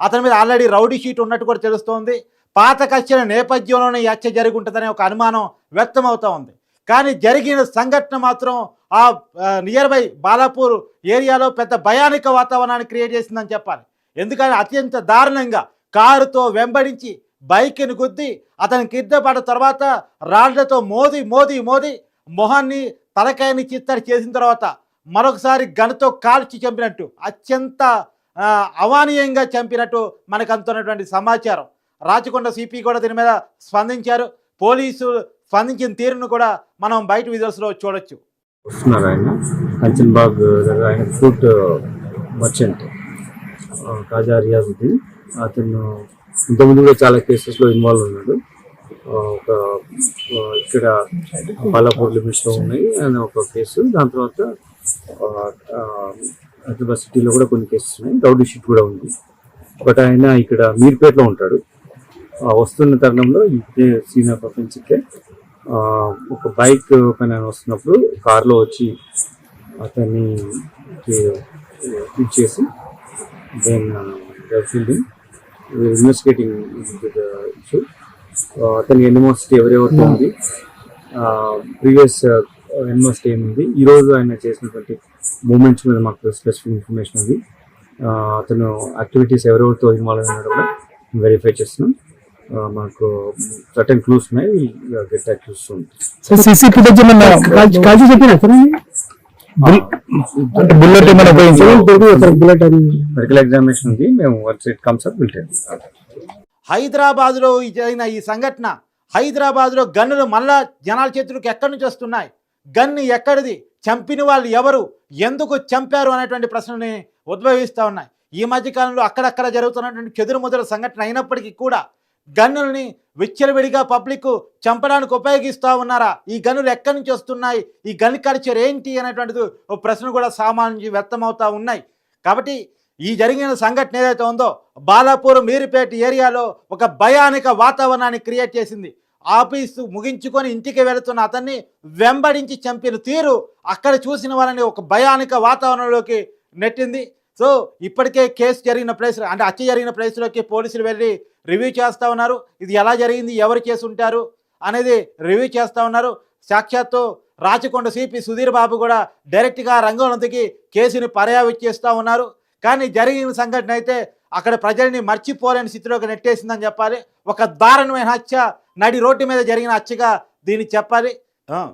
అతని మీద already rowdy sheet ఉన్నట్టు కూడా తెలుస్తోంది. పాత కక్షల నేపథ్యంలోనే ఈ హత్య జరిగి ఉంటుందనే ఒక అనుమానం వ్యక్తమవుతూ ఉంది. కానీ జరిగిన సంఘటన మాత్రం ఆ నియర్ బై బాలాపూర్ ఏరియాలో పెద్ద భయానిక వాతావరణాన్ని క్రియేట్ చేసిందని చెప్పాలి. ఎందుకంటే అత్యంత దారుణంగా కారుతో వెంబడించి బైక్ని గుద్ది అతని కిడ్నాప్ తర్వాత రాళ్ళతో మోది మోది మోది మొహాన్ని తలకాయని చిత్తడి చేసిన తర్వాత మరొకసారి గణతో కాల్చి చంపినట్టు అత్యంత అవానీయంగా చంపినట్టు మనకు అందుతున్నటువంటి సమాచారం. రాచకొండ సిపి కూడా దీని మీద స్పందించారు. పోలీసు స్పందించిన తీరును కూడా మనం బయట విజువల్స్లో చూడొచ్చు. వస్తున్నారు ఆయన. కంచన్బాగ్ దగ్గర ఆయన ఫ్రూట్ మర్చెంట్. కాజా రియాజుద్దీన్. అతను ఇంతకుముందు కూడా చాలా కేసెస్లో ఇన్వాల్వ్ ఉన్నాడు. ఒక ఇక్కడ బాలాపూర్ లిమిట్స్లో ఉన్నాయి. అని ఒక కేసు. దాని తర్వాత హైదరాబాద్ సిటీలో కూడా కొన్ని కేసెస్ ఉన్నాయి. రౌడీ షీట్ కూడా ఉంది. బట్ ఆయన ఇక్కడ మీర్పేటలో ఉంటాడు. వస్తున్న తరుణంలో ఇదే సీన్ ఆఫ్ అఫెన్స్ ఒక బైక్ పైన వస్తున్నప్పుడు కారులో వచ్చి అతన్ని పిక్ చేసి దెన్ ఫీల్డింగ్ ఇన్వెస్టిగేటింగ్ ఇష్యూ అతని ఎన్మోసిటీ ఎవరెవరితో ఉంది? ప్రీవియస్ ఎన్మోసిటీ ఏముంది ఈరోజు ఆయన చేసినటువంటి మూమెంట్స్ మీద మాకు స్పెసిఫిక్ ఇన్ఫర్మేషన్ ఉంది. అతను యాక్టివిటీస్ ఎవరెవరితో ఇన్వాల్వ్ అయినాడో కూడా వెరిఫై చేస్తున్నాం. మాకు సర్టన్ క్లూస్ ఉన్నాయి. Get that clues sir CC footage కాల్చి చెప్పినా సార్ బుల్లెట్ ఏమైనా బుల్లెట్ మెడికల్ ఎగ్జామినేషన్ ఉంది. మేము once it comes up will హైదరాబాద్లో ఈ జరిగిన ఈ సంఘటన హైదరాబాద్లో గన్నులు మళ్ళా జనాల చేతులకు ఎక్కడి నుంచి వస్తున్నాయి? గన్ ఎక్కడిది? చంపిన వాళ్ళు ఎవరు? ఎందుకు చంపారు అనేటువంటి ప్రశ్నని ఉద్భవిస్తూ ఉన్నాయి. ఈ మధ్య కాలంలో అక్కడక్కడ జరుగుతున్నటువంటి చెదురు సంఘటన అయినప్పటికీ కూడా గన్నుల్ని విచ్చలవిడిగా పబ్లిక్ చంపడానికి ఉపయోగిస్తూ ఉన్నారా? ఈ గన్నులు ఎక్కడి నుంచి వస్తున్నాయి? ఈ గన్ కల్చర్ ఏంటి అనేటువంటిది ఓ ప్రశ్న కూడా సామాన్య వ్యక్తమవుతూ ఉన్నాయి. కాబట్టి ఈ జరిగిన సంఘటన ఏదైతే ఉందో బాలాపూర్ మీరుపేట ఏరియాలో ఒక భయానక వాతావరణాన్ని క్రియేట్ చేసింది. ఆఫీసు ముగించుకొని ఇంటికి వెళుతున్న అతన్ని వెంబడించి చంపిన తీరు అక్కడ చూసిన వాళ్ళని ఒక భయానక వాతావరణంలోకి నెట్టింది. సో ఇప్పటికే కేసు జరిగిన ప్లేస్ అంటే హత్య జరిగిన ప్లేస్లోకి పోలీసులు వెళ్ళి రివ్యూ చేస్తూ ఉన్నారు. ఇది ఎలా జరిగింది ఎవరు చేసి ఉంటారు అనేది రివ్యూ చేస్తూ ఉన్నారు. సాక్షాత్తు రాచకొండ సిపి సుధీర్ బాబు కూడా డైరెక్ట్గా రంగంలోకి కేసుని పర్యవేక్షిస్తూ ఉన్నారు. కానీ జరిగిన సంఘటన అయితే అక్కడ ప్రజల్ని మర్చిపోలేని స్థితిలోకి నెట్టేసిందని చెప్పాలి. ఒక దారుణమైన హత్య నడి రోడ్డు మీద జరిగిన హత్యగా దీన్ని చెప్పాలి.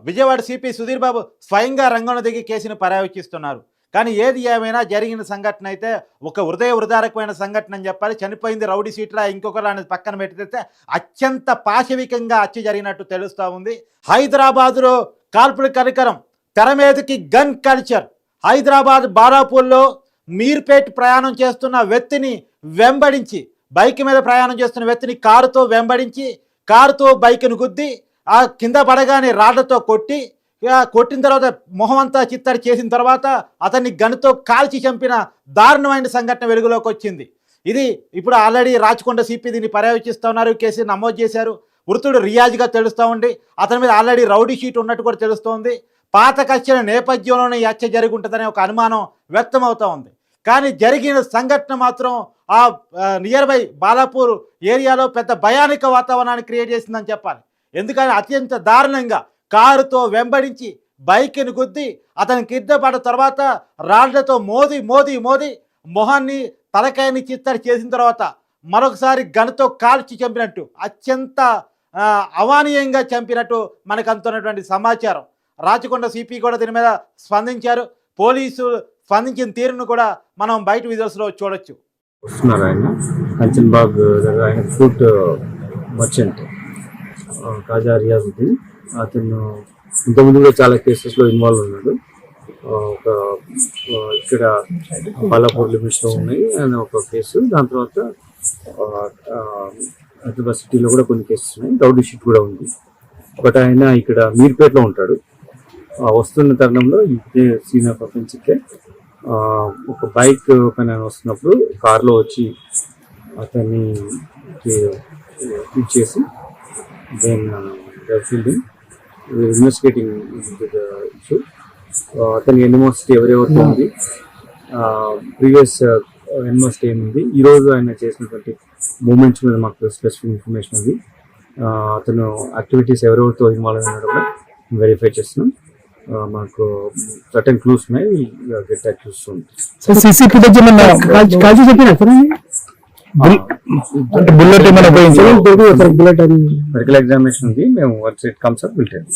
విజయవాడ సిపి సుధీర్ బాబు స్వయంగా రంగంలో దిగి కేసుని పర్యవేక్షిస్తున్నారు కానీ ఏది ఏమైనా జరిగిన సంఘటన అయితే ఒక హృదయ హృదారకమైన సంఘటన అని చెప్పాలి. చనిపోయింది రౌడీ సీట్లా ఇంకొకరు అనేది పక్కన పెట్టితే అత్యంత పాశవికంగా హత్య జరిగినట్టు తెలుస్తూ ఉంది. హైదరాబాదులో కాల్పుల కనికరం తెర మీదకి గన్ కల్చర్. హైదరాబాద్ బారాపూర్లో మీర్పేట్ ప్రయాణం చేస్తున్న వ్యక్తిని వెంబడించి బైక్ మీద ప్రయాణం చేస్తున్న వ్యక్తిని కారుతో వెంబడించి కారుతో బైక్ను గుద్ది ఆ కింద పడగానే రాళ్ళతో కొట్టి కొట్టిన తర్వాత మొహం అంతా చిత్తడి చేసిన తర్వాత అతన్ని గనుతో కాల్చి చంపిన దారుణమైన సంఘటన వెలుగులోకి వచ్చింది. ఇది ఇప్పుడు ఆల్రెడీ రాచకొండ సిపి దీన్ని పర్యవేక్షిస్తూ ఉన్నారు కేసు నమోదు చేశారు. మృతుడు రియాజ్గా తెలుస్తూ ఉండి అతని మీద ఆల్రెడీ రౌడీ షీట్ ఉన్నట్టు కూడా తెలుస్తోంది. పాత కక్షల నేపథ్యంలోనే హత్య జరిగి ఉంటుందనే ఒక అనుమానం వ్యక్తమవుతూ ఉంది. కానీ జరిగిన సంఘటన మాత్రం ఆ నియర్ బై బాలాపూర్ ఏరియాలో పెద్ద భయానిక వాతావరణాన్ని క్రియేట్ చేసిందని చెప్పాలి. ఎందుకంటే అత్యంత దారుణంగా కారుతో వెంబడించి బైక్ని గుద్ది అతని కిడ్నాప్ తర్వాత రాళ్ళతో మోది మోది మోది మొహాన్ని తలకాయని చిత్తడి చేసిన తర్వాత మరొకసారి గనతో కాల్చి చంపినట్టు అత్యంత అవానీయంగా చంపినట్టు మనకు అందుతున్నటువంటి సమాచారం. రాచకొండ సిపి కూడా దీని మీద స్పందించారు. పోలీసు స్పందించిన తీరును కూడా మనం బయట విజువల్స్లో చూడొచ్చు. వస్తున్నారు ఆయన. కంచన్బాగ్ దగ్గర ఆయన ఫ్రూట్ మర్చెంట్ కాజా రియాజుద్దీన్. అతను ఇంతకుముందు కూడా చాలా కేసెస్లో ఇన్వాల్వ్ ఉన్నాడు. ఒక ఇక్కడ బాలాపూర్ లిమిట్స్లో ఉన్నాయి అని ఒక కేసు దాని తర్వాత ఆ, హైదరాబాద్ సిటీలో కూడా కొన్ని కేసెస్ ఉన్నాయి. రౌడీ షీట్ కూడా ఉంది. బట్ ఆయన ఇక్కడ మీర్పేటలో ఉంటాడు. వస్తున్న తరుణంలో ఇదే సీన్ ఆఫ్ అఫెన్స్ ఒక బైక్ పైన ఆయన వస్తున్నప్పుడు కార్లో వచ్చి అతన్ని హిట్ చేసి దెన్ ఫీల్డింగ్ ఇన్వెస్టిగేటింగ్ ఇష్యూ అతని ఎన్మోసిటీ ఎవరెవరితో ఉంది? ప్రీవియస్ ఎన్మోస్ట్ ఏముంది? ఈ రోజు ఆయన చేసినటువంటి మూమెంట్స్ మీద మాకు స్పెసిఫిక్ ఇన్ఫర్మేషన్ ఉంది. అతను యాక్టివిటీస్ ఎవరెవరితో ఇన్వాల్వ్ అయినాడో కూడా వెరిఫై చేస్తున్నాం. మాకు సర్టన్ క్లూస్ ఉన్నాయి గెట్ చెప్పినా సార్? బుల్లెట్ ఏమైనా బుల్లెట్ మెడికల్ ఎగ్జామినేషన్ ఉంది మేము work it comes up will tell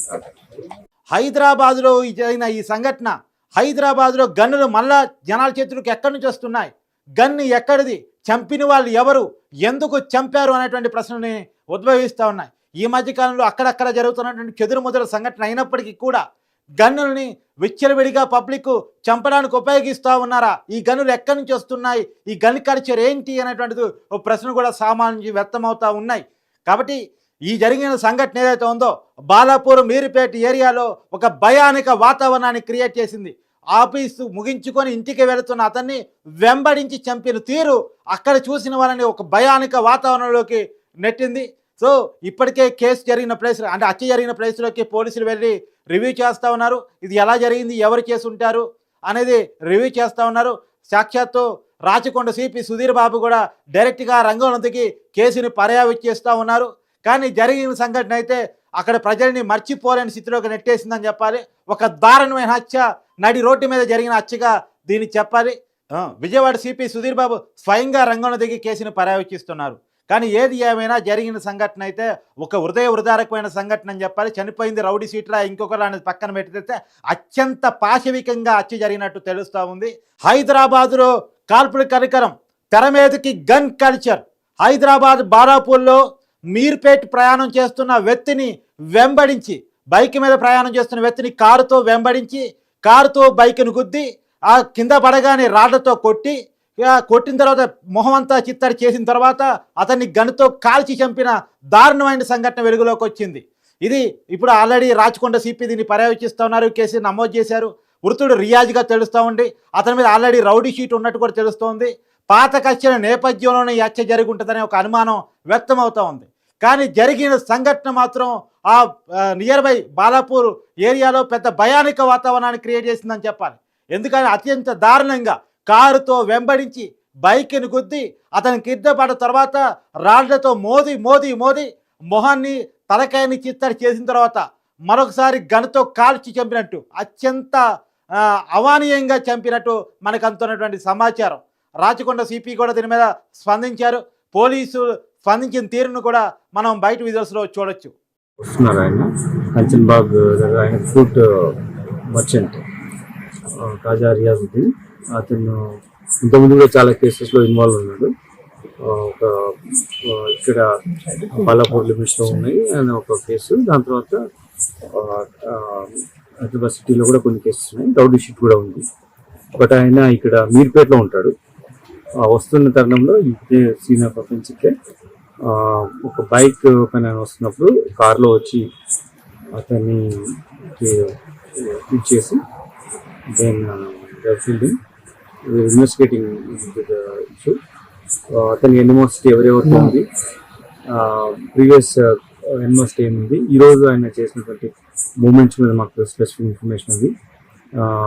హైదరాబాద్లో ఈ జరిగిన ఈ సంఘటన హైదరాబాద్లో గన్నులు మళ్ళా జనాల చేతులకు ఎక్కడి నుంచి వస్తున్నాయి? గన్ను ఎక్కడిది? చంపిన వాళ్ళు ఎవరు? ఎందుకు చంపారు? అనేటువంటి ప్రశ్నని ఉద్భవిస్తూ ఉన్నాయి. ఈ మధ్య కాలంలో అక్కడక్కడ జరుగుతున్నటువంటి చెదురు మొదల సంఘటన అయినప్పటికీ కూడా గన్నుల్ని విచ్చలవిడిగా పబ్లిక్ చంపడానికి ఉపయోగిస్తూ ఉన్నారా? ఈ గనులు ఎక్కడి నుంచి వస్తున్నాయి? ఈ గన్ కల్చర్ ఏంటి అనేటువంటిది ఓ ప్రశ్న కూడా సామాన్య వ్యక్తమవుతూ ఉన్నాయి. కాబట్టి ఈ జరిగిన సంఘటన ఏదైతే ఉందో బాలాపూర్ మీరుపేట ఏరియాలో ఒక భయానక వాతావరణాన్ని క్రియేట్ చేసింది. ఆఫీసు ముగించుకొని ఇంటికి వెళుతున్న అతన్ని వెంబడించి చంపిన తీరు అక్కడ చూసిన వాళ్ళని ఒక భయానక వాతావరణంలోకి నెట్టింది. సో ఇప్పటికే కేసు జరిగిన ప్లేస్ అంటే హత్య జరిగిన ప్లేస్లోకి పోలీసులు వెళ్ళి రివ్యూ చేస్తూ ఉన్నారు. ఇది ఎలా జరిగింది? ఎవరు చేసి ఉంటారు? అనేది రివ్యూ చేస్తూ ఉన్నారు. సాక్షాత్తు రాచకొండ సిపి సుధీర్ బాబు కూడా డైరెక్ట్గా రంగంలోకి కేసుని పర్యవేక్షిస్తూ ఉన్నారు. కానీ జరిగిన సంఘటన అయితే అక్కడ ప్రజల్ని మర్చిపోలేని స్థితిలోకి నెట్టేసిందని చెప్పాలి. ఒక దారుణమైన హత్య నడి రోడ్డు మీద జరిగిన హత్యగా దీన్ని చెప్పాలి. విజయవాడ సిపి సుధీర్ బాబు స్వయంగా రంగంలో దిగి కేసుని పర్యవేక్షిస్తున్నారు. కానీ ఏది ఏమైనా జరిగిన సంఘటన అయితే ఒక హృదయ హృదారకమైన సంఘటన అని చెప్పాలి. చనిపోయింది రౌడీ సీట్లా ఇంకొకరు అనేది పక్కన పెట్టితే అత్యంత పాశవికంగా హత్య జరిగినట్టు తెలుస్తూ ఉంది. హైదరాబాదులో కాల్పుల కరికరం తెర మీదకి గన్ కల్చర్. హైదరాబాద్ బారాపూర్లో మీర్పేట్ ప్రయాణం చేస్తున్న వ్యక్తిని వెంబడించి బైక్ మీద ప్రయాణం చేస్తున్న వ్యక్తిని కారుతో వెంబడించి కారుతో బైక్ను గుద్ది ఆ కింద పడగానే రాళ్ళతో కొట్టి కొట్టిన తర్వాత మొహం అంతా చిత్తడి చేసిన తర్వాత అతన్ని గనుతో కాల్చి చంపిన దారుణమైన సంఘటన వెలుగులోకి వచ్చింది. ఇది ఇప్పుడు ఆల్రెడీ రాచకొండ సిపి దీన్ని పర్యవేక్షిస్తూ ఉన్నారు కేసు నమోదు చేశారు. వృత్తుడు రియాజ్గా తెలుస్తూ ఉంది అతని మీద ఆల్రెడీ రౌడీ షీట్ ఉన్నట్టు కూడా తెలుస్తోంది. పాత కచ్చిన నేపథ్యంలోనే హత్య జరిగి ఉంటుందనే ఒక అనుమానం వ్యక్తమవుతూ ఉంది. కానీ జరిగిన సంఘటన మాత్రం ఆ నియర్ బై బాలాపూర్ ఏరియాలో పెద్ద భయానక వాతావరణాన్ని క్రియేట్ చేసిందని చెప్పాలి. ఎందుకంటే అత్యంత దారుణంగా కారుతో వెంబడించి బైక్ని గుద్ది అతని కింద పడ్డ తర్వాత రాళ్ళతో మోది మోది మోది మొహాన్ని తలకాయని చిత్తడి చేసిన తర్వాత మరొకసారి గనతో కాల్చి చంపినట్టు అత్యంత అవానీయంగా చంపినట్టు మనకు అందుతున్నటువంటి సమాచారం. రాచకొండ సిపి కూడా దీని మీద స్పందించారు. పోలీసు స్పందించిన తీరును కూడా మనం బయట విజువల్స్లో చూడొచ్చు. వస్తున్నారు ఆయన. దగ్గర ఆయన ఫ్రూట్ మర్చెంట్ కాజా రియాజుద్దీన్. అతను ఇంతకుముందు కూడా చాలా కేసెస్లో ఇన్వాల్వ్ ఉన్నాడు. ఒక ఇక్కడ బాలాపూర్ లిమిట్స్లో ఉన్నాయి అని ఒక కేసు దాని తర్వాత హైదరాబాద్ సిటీలో కూడా కొన్ని కేసెస్ ఉన్నాయి. రౌడీ షీట్ కూడా ఉంది. బట్ ఆయన ఇక్కడ మీర్పేటలో ఉంటాడు. వస్తున్న తరుణంలో ఇదే సీనియర్ ప్రపంచకే ఒక బైక్ పైన వస్తున్నప్పుడు కార్లో వచ్చి అతన్ని చేసి దెన్ ఫీల్డింగ్ ఇన్వెస్టిగేటింగ్ ఇష్యూ. అతని ఎన్మోస్ట్ ఎవరెవరితో ఉంది? ప్రీవియస్ ఎన్మోస్ట్ ఏముంది? ఈ రోజు ఆయన చేసినటువంటి మూమెంట్స్ మీద మాకు స్పెసిఫిక్ ఇన్ఫర్మేషన్ ఉంది.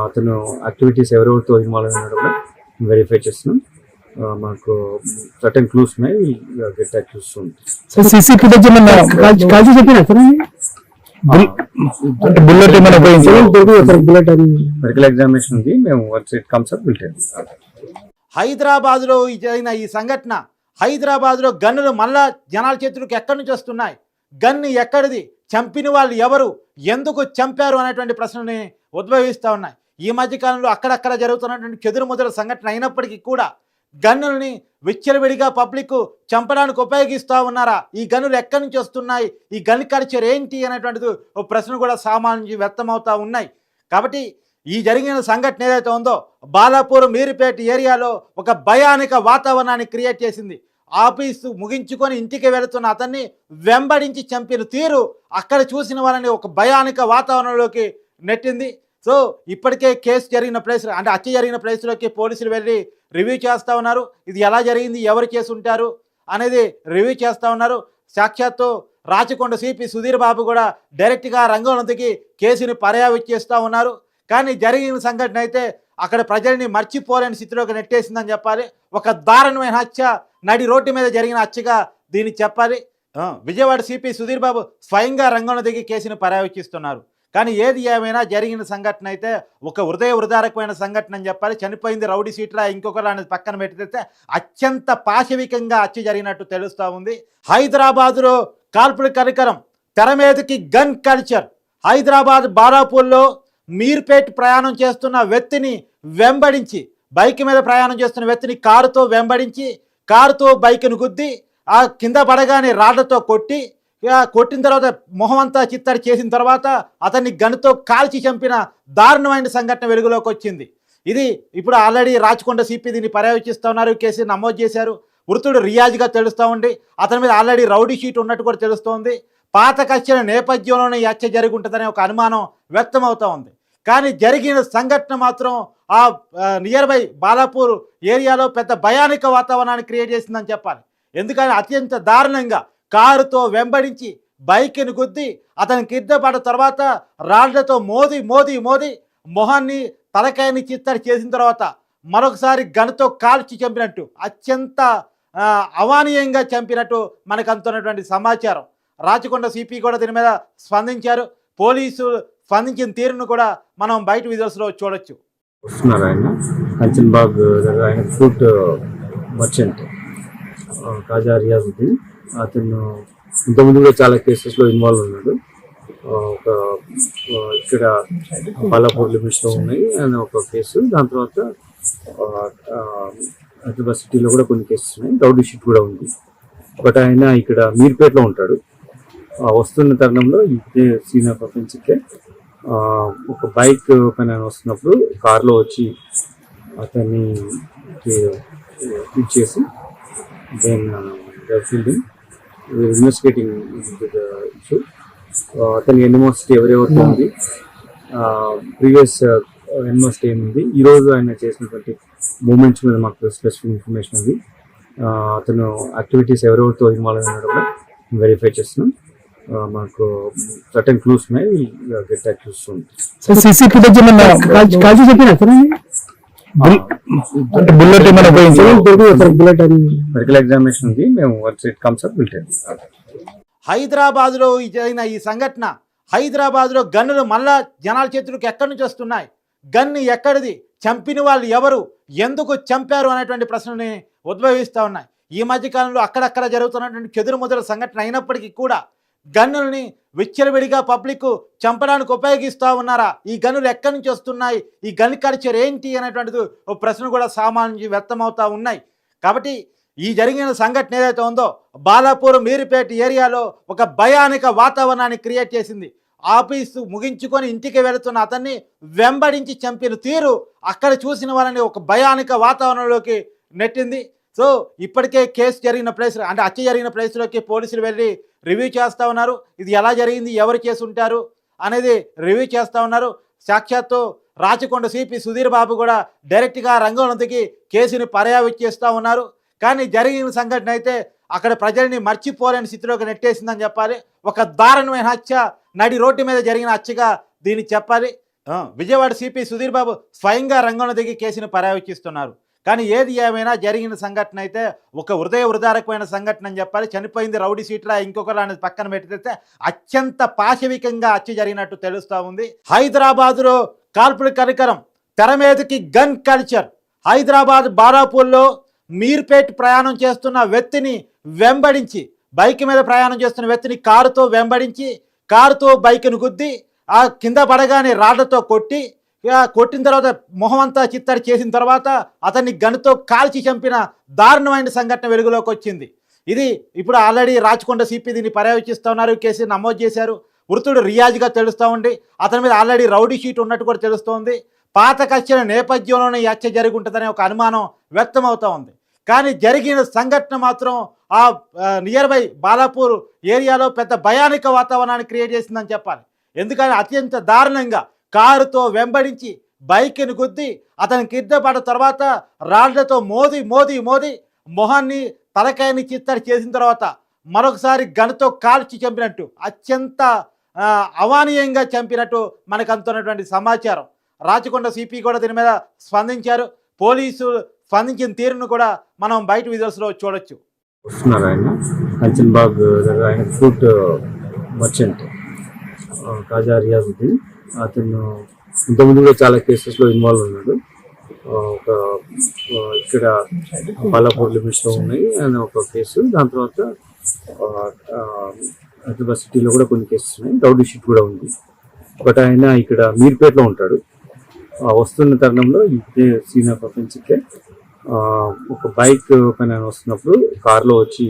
అతను యాక్టివిటీస్ ఎవరెవరితో ఇన్వాల్వ్ అయినాడో కూడా వెరిఫై చేస్తున్నాం. మాకు సర్టన్ క్లూస్ ఉన్నాయి. Get that clues CC footage కాల్చి చెప్పినా అంటే బుల్లెట్ ఏమైనా ఉపయోగించారు బుల్లెట్ అది మెడికల్ ఎగ్జామినేషన్ ఉంది మేము work it comes up will tell హైదరాబాద్లో ఈ జరిగిన ఈ సంఘటన హైదరాబాద్లో గన్నులు మళ్ళా జనాల చేతులకు ఎక్కడి నుంచి వస్తున్నాయి? గన్ను ఎక్కడిది? చంపిన వాళ్ళు ఎవరు? ఎందుకు చంపారు? అనేటువంటి ప్రశ్నని ఉద్భవిస్తూ ఉన్నాయి. ఈ మధ్య కాలంలో అక్కడక్కడ జరుగుతున్నటువంటి చెదురు మొదల సంఘటన అయినప్పటికీ కూడా గన్నుల్ని విచ్చలవిడిగా పబ్లిక్ చంపడానికి ఉపయోగిస్తూ ఉన్నారా? ఈ గనులు ఎక్కడి నుంచి వస్తున్నాయి? ఈ గన్ కల్చర్ ఏంటి అనేటువంటిది ఓ ప్రశ్న కూడా సామాన్య వ్యక్తమవుతూ ఉన్నాయి. కాబట్టి ఈ జరిగిన సంఘటన ఏదైతే ఉందో బాలాపూర్ మీరుపేట ఏరియాలో ఒక భయానక వాతావరణాన్ని క్రియేట్ చేసింది. ఆఫీసు ముగించుకొని ఇంటికి వెళుతున్న అతన్ని వెంబడించి చంపిన తీరు అక్కడ చూసిన వాళ్ళని ఒక భయానక వాతావరణంలోకి నెట్టింది. సో ఇప్పటికే కేసు జరిగిన ప్లేస్ అంటే హత్య జరిగిన ప్లేస్లోకి పోలీసులు వెళ్ళి రివ్యూ చేస్తూ ఉన్నారు. ఇది ఎలా జరిగింది? ఎవరు చేసి ఉంటారు? అనేది రివ్యూ చేస్తూ ఉన్నారు. సాక్షాత్తు రాచకొండ సిపి సుధీర్ బాబు కూడా డైరెక్ట్గా రంగంలోకి దిగి కేసుని పర్యవేక్షిస్తూ ఉన్నారు. కానీ జరిగిన సంఘటన అయితే అక్కడ ప్రజల్ని మర్చిపోలేని స్థితిలోకి నెట్టేసిందని చెప్పాలి. ఒక దారుణమైన హత్య నడి రోడ్డు మీద జరిగిన హత్యగా దీన్ని చెప్పాలి. విజయవాడ సిపి సుధీర్ బాబు స్వయంగా రంగంలో దిగి కేసును పర్యవేక్షిస్తున్నారు. కానీ ఏది ఏమైనా జరిగిన సంఘటన అయితే ఒక హృదయ హృదారకమైన సంఘటన అని చెప్పాలి. చనిపోయింది రౌడీ సీట్లా ఇంకొకరు అనేది పక్కన పెట్టితే అత్యంత పాశవికంగా హత్య జరిగినట్టు తెలుస్తూ ఉంది. హైదరాబాదులో కాల్పుల కనికరం తెర మీదకి గన్ కల్చర్. హైదరాబాద్ బారాపూర్లో మీర్పేట్ ప్రయాణం చేస్తున్న వ్యక్తిని వెంబడించి బైక్ మీద ప్రయాణం చేస్తున్న వ్యక్తిని కారుతో వెంబడించి కారుతో బైక్ను గుద్ది ఆ కింద పడగానే రాళ్ళతో కొట్టి కొట్టిన తర్వాత మొహం అంతా చిత్తడి చేసిన తర్వాత అతన్ని గనుతో కాల్చి చంపిన దారుణమైన సంఘటన వెలుగులోకి వచ్చింది. ఇది ఇప్పుడు ఆల్రెడీ రాచకొండ సిపి దీన్ని పర్యవేక్షిస్తూ ఉన్నారు కేసు నమోదు చేశారు. మృతుడు రియాజ్గా తెలుస్తూ ఉండి అతని మీద ఆల్రెడీ రౌడీ షీట్ ఉన్నట్టు కూడా తెలుస్తోంది పాత కక్షల నేపథ్యంలోనే హత్య జరిగి ఉంటుందనే ఒక అనుమానం వ్యక్తమవుతూ ఉంది. కానీ జరిగిన సంఘటన మాత్రం ఆ నియర్ బై బాలాపూర్ ఏరియాలో పెద్ద భయానిక వాతావరణాన్ని క్రియేట్ చేసిందని చెప్పాలి. ఎందుకంటే అత్యంత దారుణంగా కారుతో వెంబడించి బైక్ని గుద్ది అతని కింద పడ్డ తర్వాత రాళ్ళతో మోది మోది మోది మొహాన్ని తలకాయని చిత్తడి చేసిన తర్వాత మరొకసారి గనతో కాల్చి చంపినట్టు అత్యంత అవానీయంగా చంపినట్టు మనకు అందుతున్నటువంటి సమాచారం. రాచకొండ సిపి కూడా దీని మీద స్పందించారు. పోలీసు స్పందించిన తీరును కూడా మనం బయట విజువల్స్లో చూడొచ్చు. వస్తున్నారు ఆయన. కంచన్బాగ్ దగ్గర ఆయన ఫ్రూట్ మర్చెంట్ కాజా రియాజుద్దీన్. అతను ఇంతకుముందు కూడా చాలా కేసెస్లో ఇన్వాల్వ్ ఉన్నాడు. ఒక ఇక్కడ బాలాపూర్ లిమిట్స్లో ఉన్నాయి అని ఒక కేసు దాని తర్వాత హైదరాబాద్ సిటీలో కూడా కొన్ని కేసెస్ ఉన్నాయి. రౌడీ షీట్ కూడా ఉంది. బట్ ఆయన ఇక్కడ మీర్పేటలో ఉంటాడు. వస్తున్న తరుణంలో ఇదే సీనియర్ ప్రపంచకే ఒక బైక్ పైన వస్తున్నప్పుడు కార్లో వచ్చి అతన్ని హిట్ చేసి దెన్ ఫీల్డింగ్ ఇన్వెస్టిగేటింగ్ ఇష్యూ అతని ఎనిమోసిటీ ఎవరెవరితో ఉంది? ప్రీవియస్ ఎనిమోసిటీ ఏముంది? ఈరోజు ఆయన చేసినటువంటి మూమెంట్స్ మీద మాకు స్పెసిఫిక్ ఇన్ఫర్మేషన్ ఉంది. అతను యాక్టివిటీస్ ఎవరెవరితో ఇన్వాల్వ్ అయినాడో కూడా వెరిఫై చేస్తున్నాం. మాకు సర్టన్ క్లూస్ ఉన్నాయి. గెట్ దట్ క్లూస్ సార్ అంటే బుల్లెట్ ఏమైనా ఉపయోగించారు బుల్లెట్ అని. మెడికల్ ఎగ్జామినేషన్ ఉంది మేము once it comes up will tell హైదరాబాద్లో ఈ జరిగిన ఈ సంఘటన హైదరాబాద్లో గన్నులు మళ్ళా జనాల చేతులకు ఎక్కడి నుంచి వస్తున్నాయి? గన్ను ఎక్కడిది? చంపిన వాళ్ళు ఎవరు? ఎందుకు చంపారు అనేటువంటి ప్రశ్నని ఉద్భవిస్తూ ఉన్నాయి. ఈ మధ్య కాలంలో అక్కడక్కడ జరుగుతున్నటువంటి చెదురు మొదల సంఘటన అయినప్పటికీ కూడా గన్నుల్ని విచ్చలవిడిగా పబ్లిక్ చంపడానికి ఉపయోగిస్తూ ఉన్నారా? ఈ గనులు ఎక్కడి నుంచి వస్తున్నాయి? ఈ గన్ కల్చర్ ఏంటి అనేటువంటిది ఒక ప్రశ్న కూడా సామాన్య వ్యక్తమవుతూ ఉన్నాయి. కాబట్టి ఈ జరిగిన సంఘటన ఏదైతే ఉందో బాలాపూర్ మీరుపేట ఏరియాలో ఒక భయానిక వాతావరణాన్ని క్రియేట్ చేసింది. ఆఫీసు ముగించుకొని ఇంటికి వెళుతున్న అతన్ని వెంబడించి చంపిన తీరు అక్కడ చూసిన వాళ్ళని ఒక భయానిక వాతావరణంలోకి నెట్టింది. సో ఇప్పటికే కేసు జరిగిన ప్లేస్ అంటే హత్య జరిగిన ప్లేస్లోకి పోలీసులు వెళ్ళి రివ్యూ చేస్తూ ఉన్నారు. ఇది ఎలా జరిగింది? ఎవరు చేసి ఉంటారు? అనేది రివ్యూ చేస్తూ ఉన్నారు. సాక్షాత్తు రాచకొండ సిపి సుధీర్ బాబు కూడా డైరెక్ట్గా రంగంలో దిగి కేసుని పర్యవేక్షిస్తూ ఉన్నారు. కానీ జరిగిన సంఘటన అయితే అక్కడ ప్రజల్ని మర్చిపోలేని స్థితిలోకి నెట్టేసిందని చెప్పాలి. ఒక దారుణమైన హత్య నడి రోడ్డు మీద జరిగిన హత్యగా దీన్ని చెప్పాలి. విజయవాడ సిపి సుధీర్ బాబు స్వయంగా రంగంలో దిగి కేసుని పర్యవేక్షిస్తున్నారు. కానీ ఏది ఏమైనా జరిగిన సంఘటన అయితే ఒక హృదయ హృదారకమైన సంఘటన అని చెప్పాలి. చనిపోయింది రౌడీ సీట్లా ఇంకొకరు అనేది పక్కన పెట్టితే అత్యంత పాశవికంగా హత్య జరిగినట్టు తెలుస్తూ ఉంది. హైదరాబాదులో కాల్పుల కరికరం తెర మీదకి గన్ కల్చర్. హైదరాబాద్ బారాపూర్లో మీర్పేట్ ప్రయాణం చేస్తున్న వ్యక్తిని వెంబడించి బైక్ మీద ప్రయాణం చేస్తున్న వ్యక్తిని కారుతో వెంబడించి కారుతో బైక్ను గుద్ది ఆ కింద పడగానే రాళ్ళతో కొట్టి ఇక కొట్టిన తర్వాత మొహం అంతా చిత్తడి చేసిన తర్వాత అతన్ని గనుతో కాల్చి చంపిన దారుణమైన సంఘటన వెలుగులోకి వచ్చింది. ఇది ఇప్పుడు ఆల్రెడీ రాచకొండ సిపి దీన్ని పర్యవేక్షిస్తూ ఉన్నారు కేసు నమోదు చేశారు. మృతుడు రియాజ్గా తెలుస్తూ ఉండి అతని మీద ఆల్రెడీ రౌడీ షీట్ ఉన్నట్టు కూడా తెలుస్తోంది పాత కక్షల నేపథ్యంలోనే హత్య జరిగి ఉంటుందనే ఒక అనుమానం వ్యక్తమవుతూ ఉంది. కానీ జరిగిన సంఘటన మాత్రం ఆ నియర్ బై బాలాపూర్ ఏరియాలో పెద్ద భయానిక వాతావరణాన్ని క్రియేట్ చేసిందని చెప్పాలి. ఎందుకంటే అత్యంత దారుణంగా కారుతో వెంబడించి బైక్ని గుద్ది అతని కింద పడ్డ తర్వాత రాళ్ళతో మోది మోది మోది మొహాన్ని తలకాయని చిత్తడి చేసిన తర్వాత మరొకసారి గనతో కాల్చి చంపినట్టు అత్యంత అవానీయంగా చంపినట్టు మనకు అందుతున్నటువంటి సమాచారం. రాచకొండ సిపి కూడా దీని మీద స్పందించారు. పోలీసు స్పందించిన తీరును కూడా మనం బయట విజువల్స్లో చూడొచ్చు. వస్తున్నారు ఆయన. కంచన్బాగ్ దగ్గర ఆయన ఫ్రూట్ మర్చెంట్ కాజా రియాజుద్దీన్. అతను ఇంతకుముందు కూడా చాలా కేసెస్లో ఇన్వాల్వ్ ఉన్నాడు. ఒక ఇక్కడ బాలాపూర్ లిమిట్స్లో ఉన్నాయి అని ఒక కేసు. దాని తర్వాత హైదరాబాద్ సిటీలో కూడా కొన్ని కేసెస్ ఉన్నాయి. రౌడీ షీట్ కూడా ఉంది. ఒకటి ఆయన ఇక్కడ మీర్పేటలో ఉంటాడు. వస్తున్న తరుణంలో ఇదే సీన్ ఆఫ్ ఒక బైక్ పైన వస్తున్నప్పుడు కార్లో వచ్చి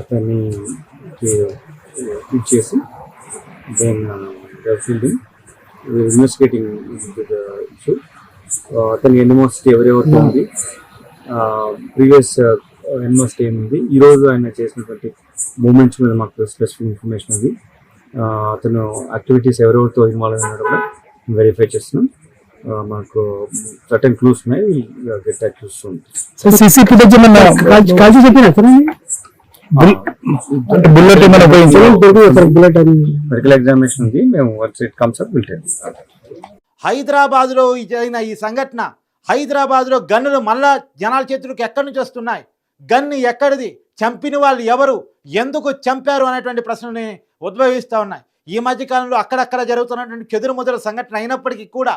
అతన్ని హిట్ చేసి దెన్ ఫీల్డింగ్. ఇన్వెస్టిగేటింగ్ ఇష్యూ అతని ఎన్మోస్ట్ ఎవరెవరితో ఉంది. ప్రీవియస్ ఎన్మోస్ట్ ఏముంది? ఈ రోజు ఆయన చేసినటువంటి మూమెంట్స్ మీద మాకు స్పెసిఫిక్ ఇన్ఫర్మేషన్ ఉంది. అతను యాక్టివిటీస్ ఎవరెవరితో ఇన్వాల్వ్ అయినాడో కూడా. వెరిఫై చేస్తున్నాం. మాకు సర్టన్ క్లూస్ ఉన్నాయి. గెట్ దట్ క్లూస్ బుల్లెట్ ఏమైనా ఉపయోగించారు బుల్లెట్ అని మెడికల్ ఎగ్జామినేషన్ ఉంది మేము once it comes up will tell హైదరాబాద్లో ఈ జరిగిన ఈ సంఘటన హైదరాబాద్లో గన్నులు మళ్ళా జనాల చేతులకు ఎక్కడి నుంచి వస్తున్నాయి? గన్ను ఎక్కడిది? చంపిన వాళ్ళు ఎవరు? ఎందుకు చంపారు అనేటువంటి ప్రశ్నని ఉద్భవిస్తూ ఉన్నాయి. ఈ మధ్య కాలంలో అక్కడక్కడ జరుగుతున్నటువంటి చెదురు ముదురు సంఘటన అయినప్పటికీ కూడా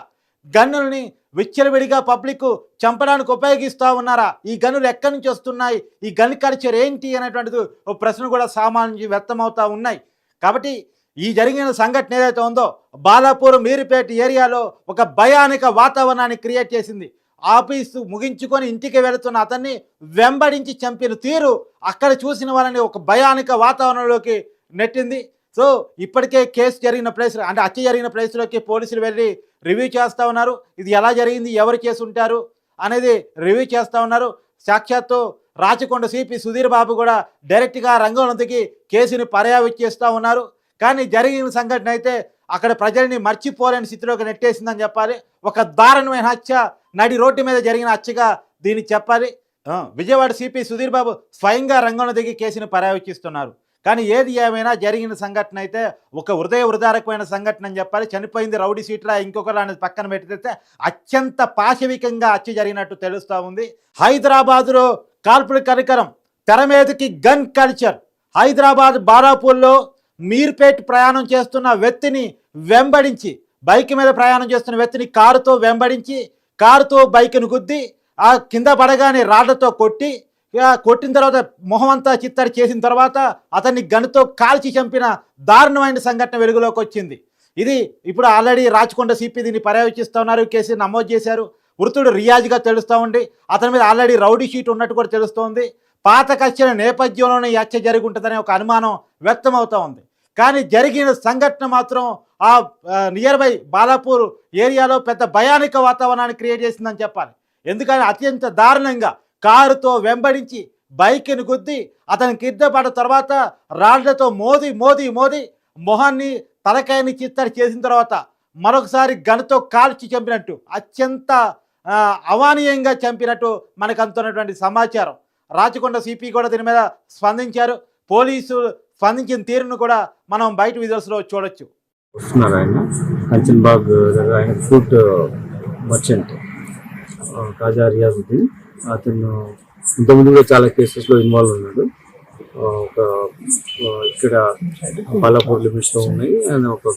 గన్నుల్ని విచ్చలవిడిగా పబ్లిక్ చంపడానికి ఉపయోగిస్తూ ఉన్నారా? ఈ గనులు ఎక్కడి నుంచి వస్తున్నాయి? ఈ గన్ కల్చర్ ఏంటి అనేటువంటిది ఓ ప్రశ్న కూడా సామాన్య వ్యక్తమవుతూ ఉన్నాయి. కాబట్టి ఈ జరిగిన సంఘటన ఏదైతే ఉందో బాలాపూర్ మీరుపేట ఏరియాలో ఒక భయానక వాతావరణాన్ని క్రియేట్ చేసింది. ఆఫీసు ముగించుకొని ఇంటికి వెళుతున్న అతన్ని వెంబడించి చంపిన తీరు అక్కడ చూసిన వాళ్ళని ఒక భయానక వాతావరణంలోకి నెట్టింది. సో ఇప్పటికే కేసు జరిగిన ప్లేస్ అంటే హత్య జరిగిన ప్లేస్లోకి పోలీసులు వెళ్ళి రివ్యూ చేస్తూ ఉన్నారు. ఇది ఎలా జరిగింది? ఎవరు చేసి ఉంటారు? అనేది రివ్యూ చేస్తూ ఉన్నారు. సాక్షాత్తు రాచకొండ సిపి సుధీర్ బాబు కూడా డైరెక్ట్గా రంగంలో దిగి కేసుని పర్యవేక్షిస్తూ ఉన్నారు. కానీ జరిగిన సంఘటన అయితే అక్కడ ప్రజల్ని మర్చిపోలేని స్థితిలోకి నెట్టేసిందని చెప్పాలి. ఒక దారుణమైన హత్య నడి రోడ్డు మీద జరిగిన హత్యగా దీన్ని చెప్పాలి. విజయవాడ సిపి సుధీర్ బాబు స్వయంగా రంగంలో దిగి కేసుని పర్యవేక్షిస్తున్నారు. కానీ ఏది ఏమైనా జరిగిన సంఘటన అయితే ఒక హృదయ హృదారకమైన సంఘటన అని చెప్పాలి. చనిపోయింది రౌడీ సీట్లా ఇంకొకరు అనేది పక్కన పెట్టితే అత్యంత పాశవికంగా హత్య జరిగినట్టు తెలుస్తూ ఉంది. హైదరాబాదులో కాల్పుల కరికరం తెర మీదకి గన్ కల్చర్. హైదరాబాద్ బారాపూర్లో మీర్పేట్ ప్రయాణం చేస్తున్న వ్యక్తిని వెంబడించి బైక్ మీద ప్రయాణం చేస్తున్న వ్యక్తిని కారుతో వెంబడించి కారుతో బైక్ను గుద్ది ఆ కింద పడగానే రాళ్ళతో కొట్టి కొట్టిన తర్వాత మొహం అంతా చిత్తడి చేసిన తర్వాత అతన్ని గనుతో కాల్చి చంపిన దారుణమైన సంఘటన వెలుగులోకి వచ్చింది. ఇది ఇప్పుడు ఆల్రెడీ రాచకొండ సిపి దీన్ని పర్యవేక్షిస్తూ ఉన్నారు కేసు నమోదు చేశారు. మృతుడు రియాజ్గా తెలుస్తూ ఉండి అతని మీద ఆల్రెడీ రౌడీ షీట్ ఉన్నట్టు కూడా తెలుస్తోంది పాత కచ్చిన నేపథ్యంలోనే హత్య జరిగి ఉంటుందనే ఒక అనుమానం వ్యక్తమవుతూ ఉంది. కానీ జరిగిన సంఘటన మాత్రం ఆ నియర్ బై బాలాపూర్ ఏరియాలో పెద్ద భయానక వాతావరణాన్ని క్రియేట్ చేసిందని చెప్పాలి. ఎందుకంటే అత్యంత దారుణంగా కారుతో వెంబడించి బైక్ని గుద్ది అతని కింద పడ్డ తర్వాత రాళ్ళతో మోది మోది మోది మొహాన్ని తలకాయని చిత్తడి చేసిన తర్వాత మరొకసారి గనతో కాల్చి చంపినట్టు అత్యంత అవానీయంగా చంపినట్టు మనకు అందుతున్నటువంటి సమాచారం. రాచకొండ సిపి కూడా దీని మీద స్పందించారు. పోలీసు స్పందించిన తీరును కూడా మనం బయట విజువల్స్లో చూడొచ్చు. వస్తున్నారు ఆయన? కంచన్బాగ్ ఆయన ఫ్రూట్ మర్చెంట్ కాజా రియాజుద్దీన్. అతను ఇంతకుముందు కూడా చాలా కేసెస్లో ఇన్వాల్వ్ ఉన్నాడు. ఆ, ఒక ఇక్కడ బాలాపూర్ లిమిట్స్లో ఉన్నాయి. ఆయన ఒక